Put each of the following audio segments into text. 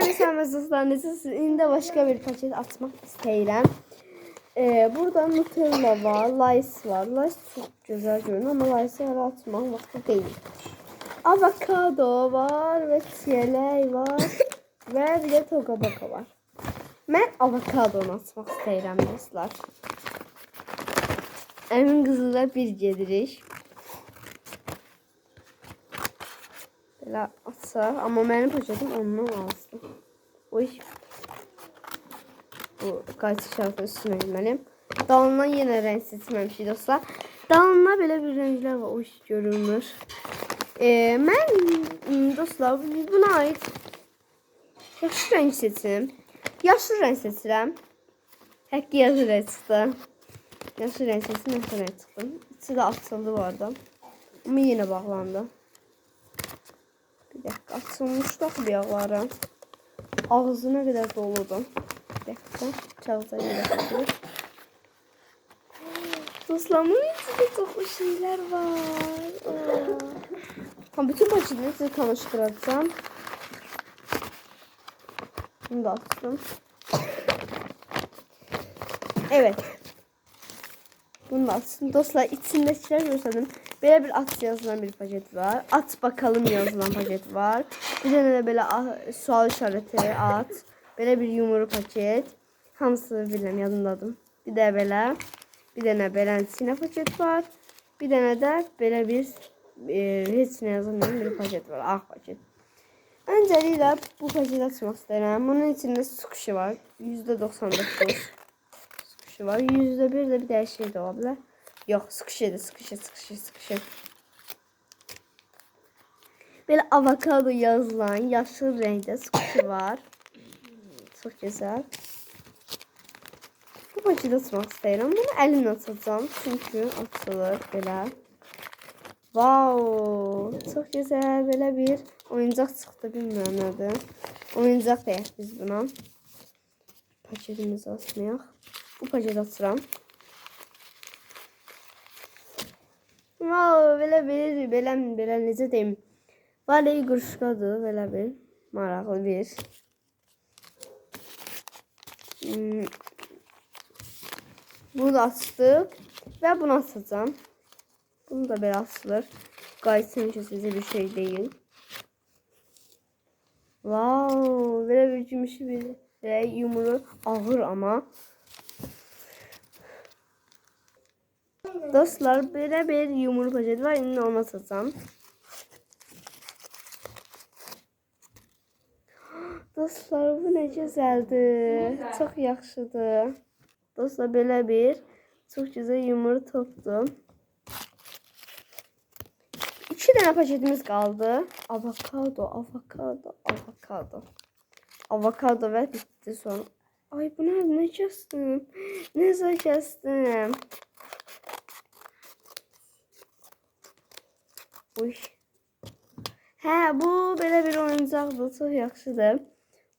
Hani sevmezlikler necəsiz? İndi başqa bir paket açmaq istəyirəm. Ee, burada Nutella var, Lays var. Lays çox gözəl görünür, amma Lays'ı hələ açmaq vaxtı deyil. Avokado var və çiyələk var və bir də toqa baka var. Mən avokadonu açmaq istəyirəm dostlar. Əmin qızıyla bir gedirik. Belə açsaq, amma mənim paketim ondan azdır. Oy. Bu qayçı şarkı üstünə bilməliyim. Dalından yenə rəng seçməmişik dostlar. Dalında belə bir rənglər var, o iş görünmür. Ee, m, dostlar buna aid yaxşı rəng seçim. Yaşlı rəng seçirəm. Həqqi yaşlı rəng çıxdı. Yaşlı rəng seçim, yaşlı rəng çıxdı. İçi də açıldı bu arada. Amma yenə bağlandı. Bir dakika açılmış da bıyakları. Ağzı ne kadar doludu. Bir dakika kağıda bir Dostlarımın içinde çok şeyler var. Aa. Ha, bütün paketleri size tanıştıracağım. Bunu da açtım. Evet. Açtım. Dostlar içindekiler gösterdim. Böyle bir at yazılan bir paket var. At bakalım yazılan paket var. Bir tane de böyle ah- sual işareti at. Böyle bir yumru paket. Hamısı bilmem yadımdadım. Bir de böyle bir tane böyle sine paket var. Bir tane de böyle bir e, hiç ne yazılmayan bir paket var. Ah paket. Öncelikle bu paketi açmak istedim. Bunun içinde sukuşu var. %99 sukuşu var. %1 de bir de şey de olabilir. Yok sıkışıydı sıkışı sıkışı sıkışı. Böyle avokado yazılan yaşlı renkte sıkışı var. Çok güzel. Bu paketi açmaq istəyirəm. Bunu əlimlə açacağım. Çünki açılır belə. Wow, çok güzel böyle bir oyuncaq çıxdı. Bilmirəm nədir. Oyuncaq deyək biz buna. Paketimizi açmayaq. Bu paketi açıram. Wow, belə bir, belə, belə necə deyim, Valeyi quruşqadır, belə bir, maraqlı bir. Hmm. Bunu açdıq və bunu açacağım. Bunu da belə açılır. Qayıtsın ki, sizə bir şey deyil. Wow, belə bir gümüşü bir yumru ağır ama. Dostlar belə bir yumru paketi var. İndi onu açacağım. Dostlar bu ne gözəldir. Çox yaxşıdır. Dostlar belə bir çox gözəl yumru topdur. İki tane paketimiz kaldı. Avokado, avokado, avokado. Avokado ve bitti son. Ay bu ne? Ne kestim? Ne kestim? Uy. Hə, bu belə bir oyuncaqdır. Çox yaxşıdır.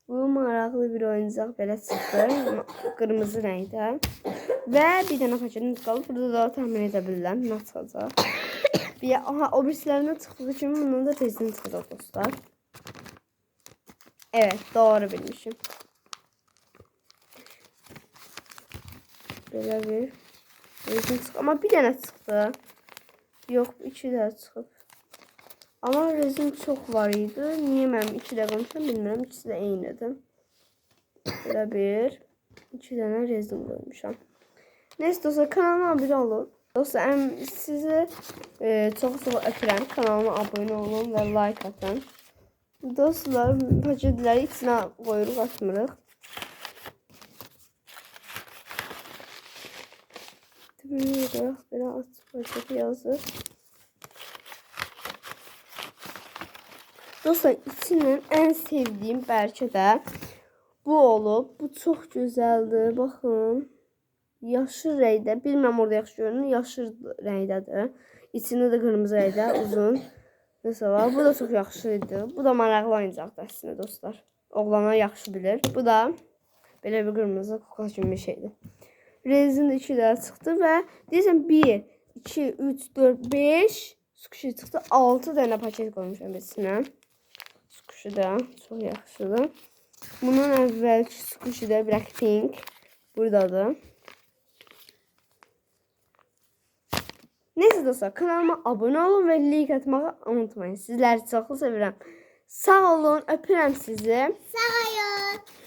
Bu maraqlı bir oyuncaq belə çıxdı. Qırmızı rəngdə. Və bir dənə paketimiz qalıb. Burada da tahmin edə bilirəm nə çıxacaq. Bir, aha, o birisilərindən çıxdığı kimi bunun da tezini çıxacaq dostlar. Evet, doğru bilmişim. Belə bir rezin çıx Amma bir dənə çıxdı. Yox, iki də çıxıb. Amma rezin çox var idi. Niyə mənim iki də qoymuşam bilmirəm. İkisi də eynidir. Belə bir, iki dənə rezin qoymuşam. Neyse dostlar kanalıma abone olun. Dostlar em, sizi e, çok çok öpürəm. Kanalıma abone olun ve like atın. Dostlar paketləri içinə qoyuruq atmırıq. Bilmiyorum. Belə aç paketi yazır. Dostlar içindən en sevdiğim bəlkə də bu olub. Bu çox gözəldir. Baxın. Yaşıl rəngdə. Bilməm orada yaxşı görünür. Yaşıl rəngdədir. İçində də qırmızı rəngdə uzun. Nəsə var. Bu da çox yaxşı. Bu da maraqlı oyuncaqdır dostlar. Oğlanlar yaxşı bilir. Bu da belə bir qırmızı kuka kimi bir şeydir. Rezin də 2 dənə çıxdı və deyirsən 1, 2, 3, 4, 5 sukuşi çıxdı. 6 dənə paket qoymuşam içinə. Də çox yaxşıdır. Bunun əvvəlki squshi də Blackpink buradadır. Neyse dostlar kanalıma abone olun ve like atmayı unutmayın. Sizləri çox sevirəm. Sağ olun, öpürəm sizi. Sağ olun.